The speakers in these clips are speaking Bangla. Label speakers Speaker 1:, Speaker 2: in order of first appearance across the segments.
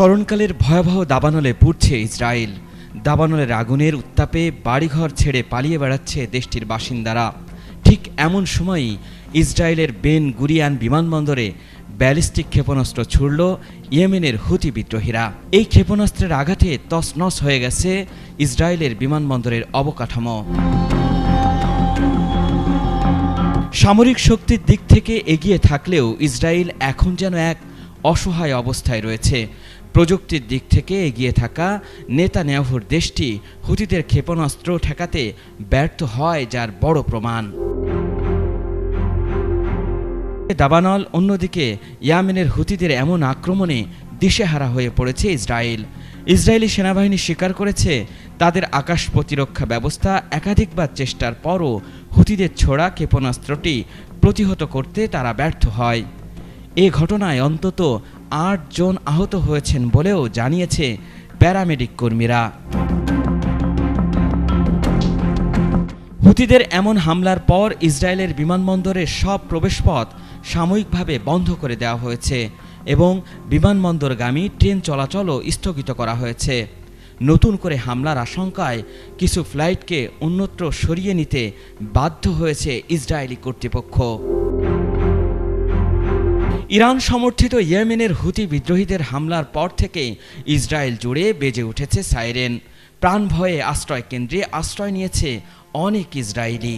Speaker 1: স্মরণকালের ভয়াবহ দাবানলে পুড়ছে ইসরায়েল। দাবানলের আগুনের উত্তাপে বাড়িঘর ছেড়ে পালিয়ে বেড়াচ্ছে দেশটির বাসিন্দারা। ঠিক এমন সময়ই ইসরায়েলের বেন গুরিয়ান বিমানবন্দরে ব্যালিস্টিক ক্ষেপণাস্ত্র ছুড়ল ইয়েমেনের হুতি বিদ্রোহীরা। এই ক্ষেপণাস্ত্রের আঘাতে তছনছ হয়ে গেছে ইসরায়েলের বিমানবন্দরের অবকাঠামো। সামরিক শক্তির দিক থেকে এগিয়ে থাকলেও ইসরায়েল এখন যেন এক অসহায় অবস্থায় রয়েছে। প্রযুক্তির দিক থেকে এগিয়ে থাকা নেতানিয়াহুর দেশটি হুতিদের ক্ষেপণাস্ত্র ঠেকাতে ব্যর্থ হয়, যার বড় প্রমাণ। দাবানল, অন্যদিকে ইয়ামেনের হুতিদের এমন আক্রমণে দিশেহারা হয়ে পড়েছে ইসরায়েল। ইসরায়েলি সেনাবাহিনী স্বীকার করেছে, তাদের আকাশ প্রতিরক্ষা ব্যবস্থা একাধিকবার চেষ্টার পরও হুতিদের ছোড়া ক্ষেপণাস্ত্রটি প্রতিহত করতে তারা ব্যর্থ হয়। এ ঘটনায় অন্তত আট জন আহত হয়েছেন বলেও জানিয়েছে প্যারামেডিক কর্মীরা। হুতিদের এমন হামলার পর ইসরায়েলের বিমানবন্দরের সব প্রবেশপথ সাময়িকভাবে বন্ধ করে দেওয়া হয়েছে এবং বিমানবন্দরগামী ট্রেন চলাচলও স্থগিত করা হয়েছে। নতুন করে হামলার আশঙ্কায় কিছু ফ্লাইটকে অন্যত্র সরিয়ে নিতে বাধ্য হয়েছে ইসরায়েলি কর্তৃপক্ষ। ইরান সমর্থিত ইয়েমেনের হুতি বিদ্রোহীদের হামলার পর থেকে ইসরায়েল জুড়ে বেজে উঠেছে সাইরেন। প্রাণ ভয়ে আশ্রয় কেন্দ্রে আশ্রয় নিয়েছে অনেক ইসরায়েলি।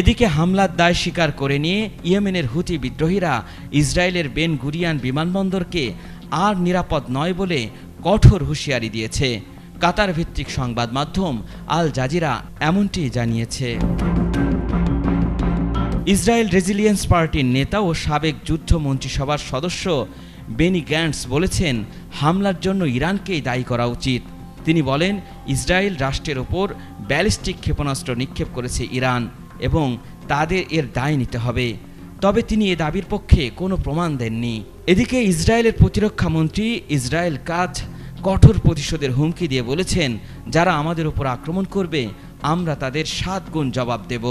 Speaker 1: এদিকে হামলার দায় স্বীকার করে নিয়ে ইয়েমেনের হুতি বিদ্রোহীরা ইসরায়েলের বেন গুরিয়ান বিমানবন্দরকে আর নিরাপদ নয় বলে কঠোর হুঁশিয়ারি দিয়েছে। কাতার ভিত্তিক সংবাদ মাধ্যম আল জাজিরা এমনটি জানিয়েছে। ইসরায়েল রেজিলিয়েন্স পার্টির নেতা ও সাবেক যুদ্ধ মন্ত্রিসভার সদস্য বেনি গ্যান্টস বলেছেন, হামলার জন্য ইরানকেই দায়ী করা উচিত। তিনি বলেন, ইসরায়েল রাষ্ট্রের ওপর ব্যালিস্টিক ক্ষেপণাস্ত্র নিক্ষেপ করেছে ইরান এবং তাদের এর দায় নিতে হবে। তবে তিনি এ দাবির পক্ষে কোনো প্রমাণ দেননি। এদিকে ইসরায়েলের প্রতিরক্ষা মন্ত্রী ইসরায়েল কাজ কঠোর প্রতিশোধের হুমকি দিয়ে বলেছেন, যারা আমাদের উপর আক্রমণ করবে, আমরা তাদের সাত গুণ জবাব দেব।